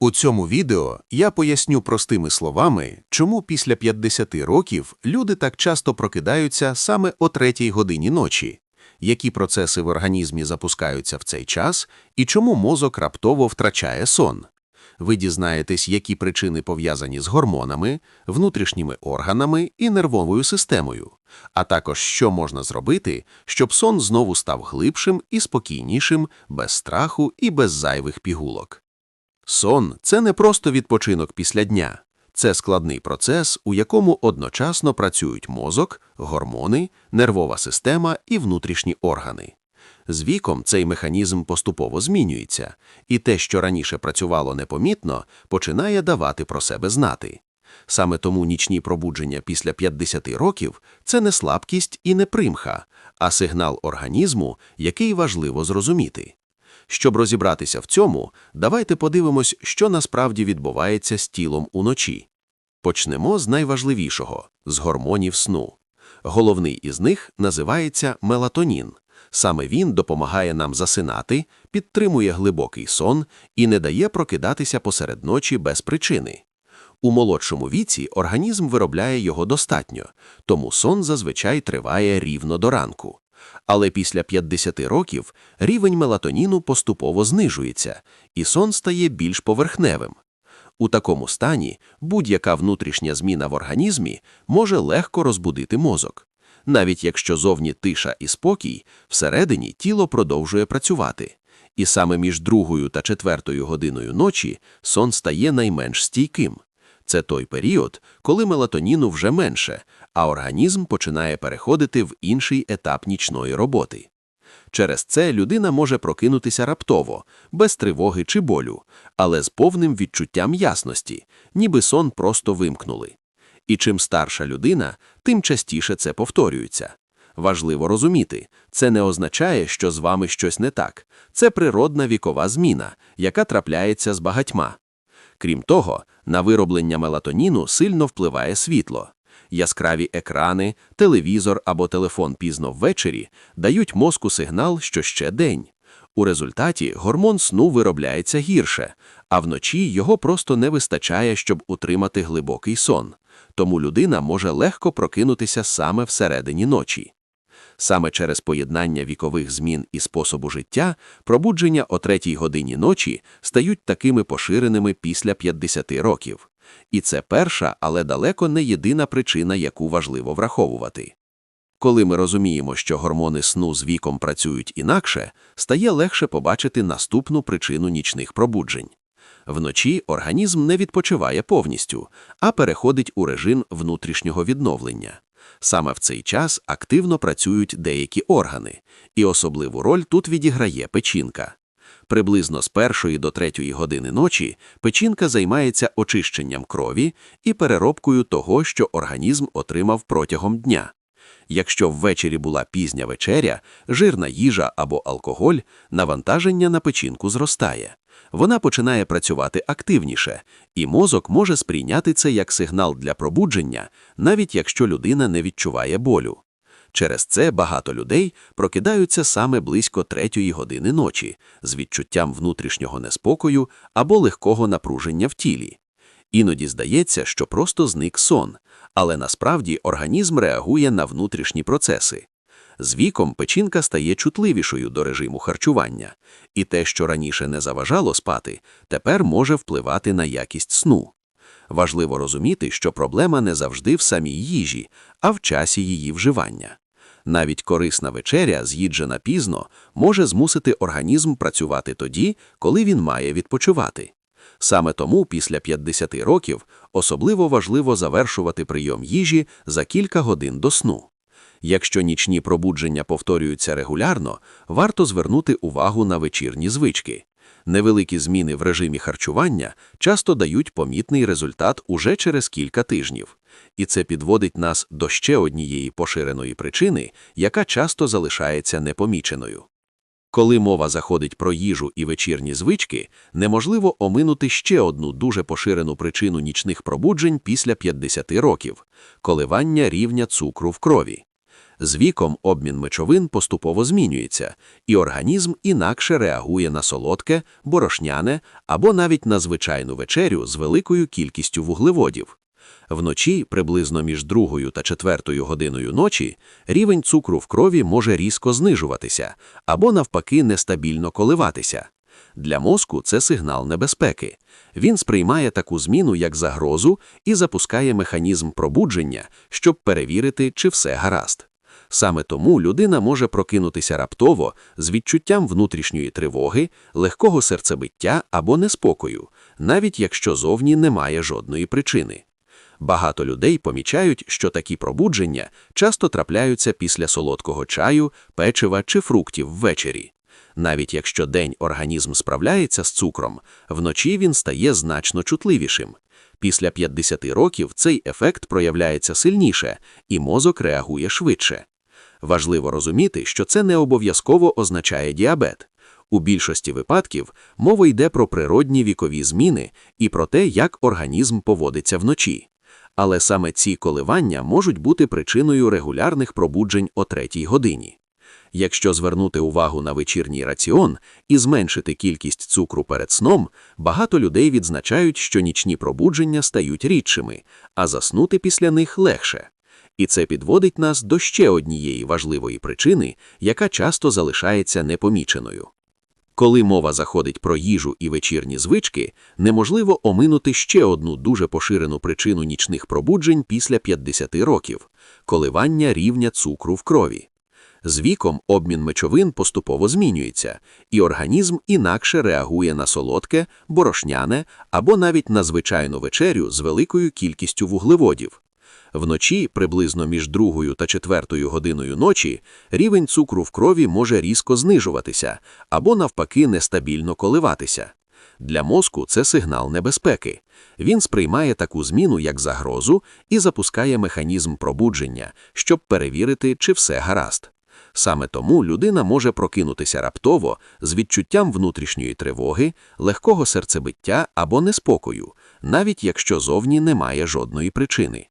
У цьому відео я поясню простими словами, чому після 50 років люди так часто прокидаються саме о третій годині ночі, які процеси в організмі запускаються в цей час і чому мозок раптово втрачає сон. Ви дізнаєтесь, які причини пов'язані з гормонами, внутрішніми органами і нервовою системою, а також що можна зробити, щоб сон знову став глибшим і спокійнішим, без страху і без зайвих пігулок. Сон це не просто відпочинок після дня, це складний процес, у якому одночасно працюють мозок, гормони, нервова система і внутрішні органи. З віком цей механізм поступово змінюється, і те, що раніше працювало непомітно, починає давати про себе знати. Саме тому нічні пробудження після 50 років це не слабкість і не примха, а сигнал організму, який важливо зрозуміти. Щоб розібратися в цьому, давайте подивимось, що насправді відбувається з тілом уночі. Почнемо з найважливішого з гормонів сну. Головний із них називається мелатонін. Саме він допомагає нам засинати, підтримує глибокий сон і не дає прокидатися посеред ночі без причини. У молодшому віці організм виробляє його достатньо, тому сон зазвичай триває рівно до ранку. Але після 50 років рівень мелатоніну поступово знижується, і сон стає більш поверхневим. У такому стані будь-яка внутрішня зміна в організмі може легко розбудити мозок. Навіть якщо зовні тиша і спокій, всередині тіло продовжує працювати. І саме між другою та четвертою годиною ночі сон стає найменш стійким. Це той період, коли мелатоніну вже менше, а організм починає переходити в інший етап нічної роботи. Через це людина може прокинутися раптово, без тривоги чи болю, але з повним відчуттям ясності, ніби сон просто вимкнули. І чим старша людина, тим частіше це повторюється. Важливо розуміти, це не означає, що з вами щось не так, це природна вікова зміна, яка трапляється з багатьма. Крім того, на вироблення мелатоніну сильно впливає світло. Яскраві екрани, телевізор або телефон пізно ввечері дають мозку сигнал, що ще день. У результаті гормон сну виробляється гірше, а вночі його просто не вистачає, щоб утримати глибокий сон. Тому людина може легко прокинутися саме всередині ночі. Саме через поєднання вікових змін і способу життя пробудження о третій годині ночі стають такими поширеними після 50 років. І це перша, але далеко не єдина причина, яку важливо враховувати. Коли ми розуміємо, що гормони сну з віком працюють інакше, стає легше побачити наступну причину нічних пробуджень. Вночі організм не відпочиває повністю, а переходить у режим внутрішнього відновлення. Саме в цей час активно працюють деякі органи, і особливу роль тут відіграє печінка. Приблизно з першої до третьої години ночі печінка займається очищенням крові і переробкою того, що організм отримав протягом дня. Якщо ввечері була пізня вечеря, жирна їжа або алкоголь, навантаження на печінку зростає. Вона починає працювати активніше, і мозок може сприйняти це як сигнал для пробудження, навіть якщо людина не відчуває болю. Через це багато людей прокидаються саме близько третьої години ночі з відчуттям внутрішнього неспокою або легкого напруження в тілі. Іноді здається, що просто зник сон, але насправді організм реагує на внутрішні процеси. З віком печінка стає чутливішою до режиму харчування, і те, що раніше не заважало спати, тепер може впливати на якість сну. Важливо розуміти, що проблема не завжди в самій їжі, а в часі її вживання. Навіть корисна вечеря, з'їджена пізно, може змусити організм працювати тоді, коли він має відпочивати. Саме тому після 50 років особливо важливо завершувати прийом їжі за кілька годин до сну. Якщо нічні пробудження повторюються регулярно, варто звернути увагу на вечірні звички. Невеликі зміни в режимі харчування часто дають помітний результат уже через кілька тижнів, і це підводить нас до ще однієї поширеної причини, яка часто залишається непоміченою. Коли мова заходить про їжу і вечірні звички, неможливо оминути ще одну дуже поширену причину нічних пробуджень після 50 років коливання рівня цукру в крові. З віком обмін мечовин поступово змінюється, і організм інакше реагує на солодке, борошняне або навіть на звичайну вечерю з великою кількістю вуглеводів. Вночі, приблизно між другою та четвертою годиною ночі, рівень цукру в крові може різко знижуватися або, навпаки, нестабільно коливатися. Для мозку це сигнал небезпеки. Він сприймає таку зміну як загрозу і запускає механізм пробудження, щоб перевірити, чи все гаразд. Саме тому людина може прокинутися раптово з відчуттям внутрішньої тривоги, легкого серцебиття або неспокою, навіть якщо зовні немає жодної причини. Багато людей помічають, що такі пробудження часто трапляються після солодкого чаю, печива чи фруктів ввечері. Навіть якщо день організм справляється з цукром, вночі він стає значно чутливішим. Після 50 років цей ефект проявляється сильніше, і мозок реагує швидше. Важливо розуміти, що це не обов'язково означає діабет. У більшості випадків мова йде про природні вікові зміни і про те, як організм поводиться вночі. Але саме ці коливання можуть бути причиною регулярних пробуджень о третій годині. Якщо звернути увагу на вечірній раціон і зменшити кількість цукру перед сном, багато людей відзначають, що нічні пробудження стають рідшими, а заснути після них легше. І це підводить нас до ще однієї важливої причини, яка часто залишається непоміченою. Коли мова заходить про їжу і вечірні звички, неможливо оминути ще одну дуже поширену причину нічних пробуджень після 50 років коливання рівня цукру в крові. З віком обмін мечовин поступово змінюється, і організм інакше реагує на солодке, борошняне або навіть на звичайну вечерю з великою кількістю вуглеводів. Вночі, приблизно між другою та четвертою годиною ночі, рівень цукру в крові може різко знижуватися або, навпаки, нестабільно коливатися. Для мозку це сигнал небезпеки. Він сприймає таку зміну як загрозу і запускає механізм пробудження, щоб перевірити, чи все гаразд. Саме тому людина може прокинутися раптово з відчуттям внутрішньої тривоги, легкого серцебиття або неспокою, навіть якщо зовні немає жодної причини.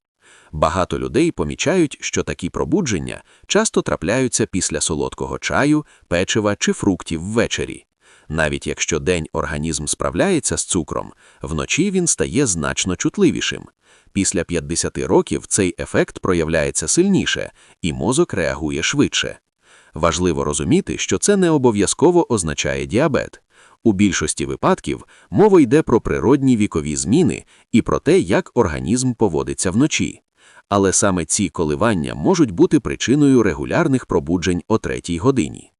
Багато людей помічають, що такі пробудження часто трапляються після солодкого чаю, печива чи фруктів ввечері. Навіть якщо день організм справляється з цукром, вночі він стає значно чутливішим. Після 50 років цей ефект проявляється сильніше, і мозок реагує швидше. Важливо розуміти, що це не обов'язково означає діабет. У більшості випадків мова йде про природні вікові зміни і про те, як організм поводиться вночі. Але саме ці коливання можуть бути причиною регулярних пробуджень о третій годині.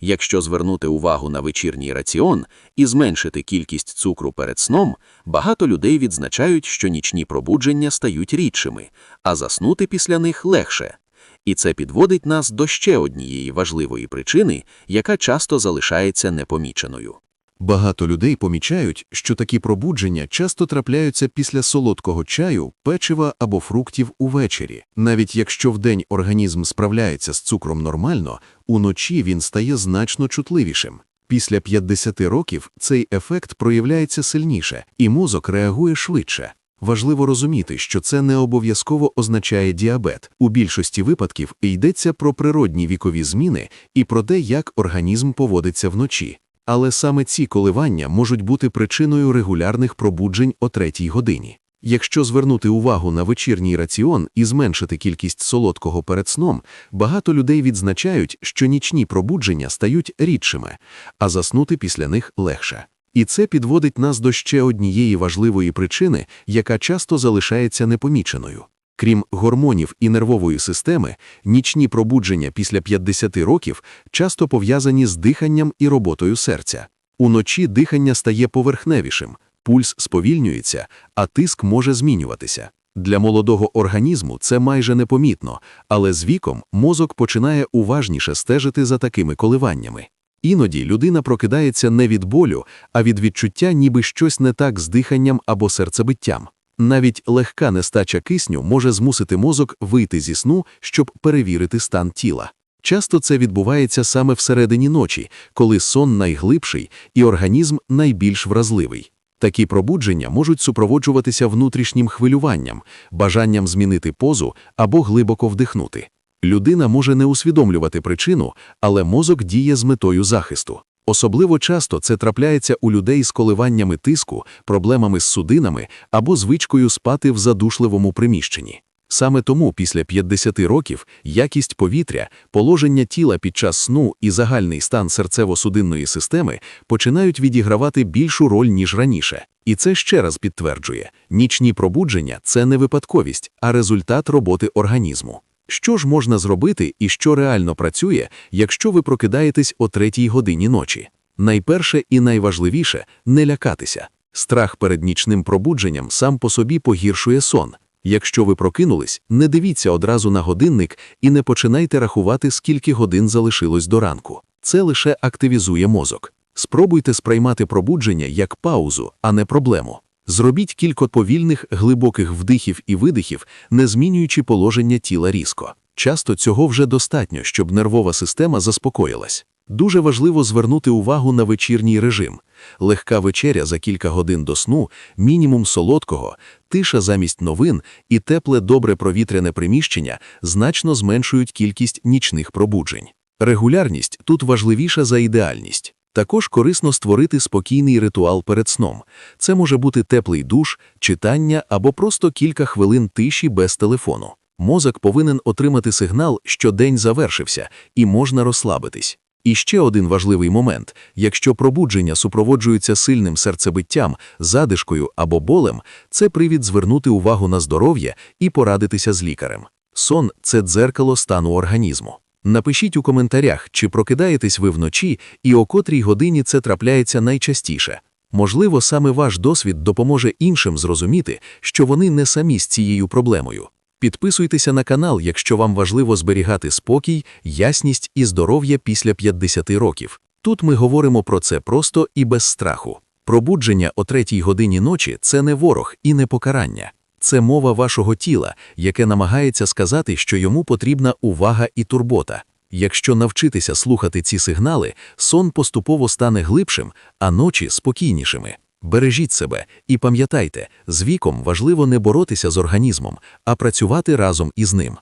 Якщо звернути увагу на вечірній раціон і зменшити кількість цукру перед сном, багато людей відзначають, що нічні пробудження стають рідшими, а заснути після них легше. І це підводить нас до ще однієї важливої причини, яка часто залишається непоміченою. Багато людей помічають, що такі пробудження часто трапляються після солодкого чаю, печива або фруктів увечері. Навіть якщо вдень організм справляється з цукром нормально, уночі він стає значно чутливішим. Після 50 років цей ефект проявляється сильніше, і мозок реагує швидше. Важливо розуміти, що це не обов'язково означає діабет. У більшості випадків йдеться про природні вікові зміни і про те, як організм поводиться вночі. Але саме ці коливання можуть бути причиною регулярних пробуджень о третій годині. Якщо звернути увагу на вечірній раціон і зменшити кількість солодкого перед сном, багато людей відзначають, що нічні пробудження стають рідшими, а заснути після них легше. І це підводить нас до ще однієї важливої причини, яка часто залишається непоміченою. Крім гормонів і нервової системи, нічні пробудження після 50 років часто пов'язані з диханням і роботою серця. Уночі дихання стає поверхневішим, пульс сповільнюється, а тиск може змінюватися. Для молодого організму це майже непомітно, але з віком мозок починає уважніше стежити за такими коливаннями. Іноді людина прокидається не від болю, а від відчуття, ніби щось не так з диханням або серцебиттям. Навіть легка нестача кисню може змусити мозок вийти зі сну, щоб перевірити стан тіла. Часто це відбувається саме всередині ночі, коли сон найглибший і організм найбільш вразливий. Такі пробудження можуть супроводжуватися внутрішнім хвилюванням, бажанням змінити позу або глибоко вдихнути. Людина може не усвідомлювати причину, але мозок діє з метою захисту. Особливо часто це трапляється у людей з коливаннями тиску, проблемами з судинами або звичкою спати в задушливому приміщенні. Саме тому після 50 років якість повітря, положення тіла під час сну і загальний стан серцево-судинної системи починають відігравати більшу роль, ніж раніше. І це ще раз підтверджує, нічні пробудження – це не випадковість, а результат роботи організму. Що ж можна зробити і що реально працює, якщо ви прокидаєтесь о третій годині ночі? Найперше і найважливіше – не лякатися. Страх перед нічним пробудженням сам по собі погіршує сон. Якщо ви прокинулись, не дивіться одразу на годинник і не починайте рахувати, скільки годин залишилось до ранку. Це лише активізує мозок. Спробуйте сприймати пробудження як паузу, а не проблему. Зробіть кілька повільних, глибоких вдихів і видихів, не змінюючи положення тіла різко. Часто цього вже достатньо, щоб нервова система заспокоїлась. Дуже важливо звернути увагу на вечірній режим. Легка вечеря за кілька годин до сну, мінімум солодкого, тиша замість новин і тепле добре провітряне приміщення значно зменшують кількість нічних пробуджень. Регулярність тут важливіша за ідеальність. Також корисно створити спокійний ритуал перед сном. Це може бути теплий душ, читання або просто кілька хвилин тиші без телефону. Мозок повинен отримати сигнал, що день завершився, і можна розслабитись. І ще один важливий момент: якщо пробудження супроводжуються сильним серцебиттям, задишкою або болем, це привід звернути увагу на здоров'я і порадитися з лікарем. Сон це дзеркало стану організму. Напишіть у коментарях, чи прокидаєтесь ви вночі і о котрій годині це трапляється найчастіше. Можливо, саме ваш досвід допоможе іншим зрозуміти, що вони не самі з цією проблемою. Підписуйтеся на канал, якщо вам важливо зберігати спокій, ясність і здоров'я після 50 років. Тут ми говоримо про це просто і без страху. Пробудження о третій годині ночі це не ворог і не покарання. Це мова вашого тіла, яке намагається сказати, що йому потрібна увага і турбота. Якщо навчитися слухати ці сигнали, сон поступово стане глибшим, а ночі спокійнішими. Бережіть себе і пам'ятайте, з віком важливо не боротися з організмом, а працювати разом із ним.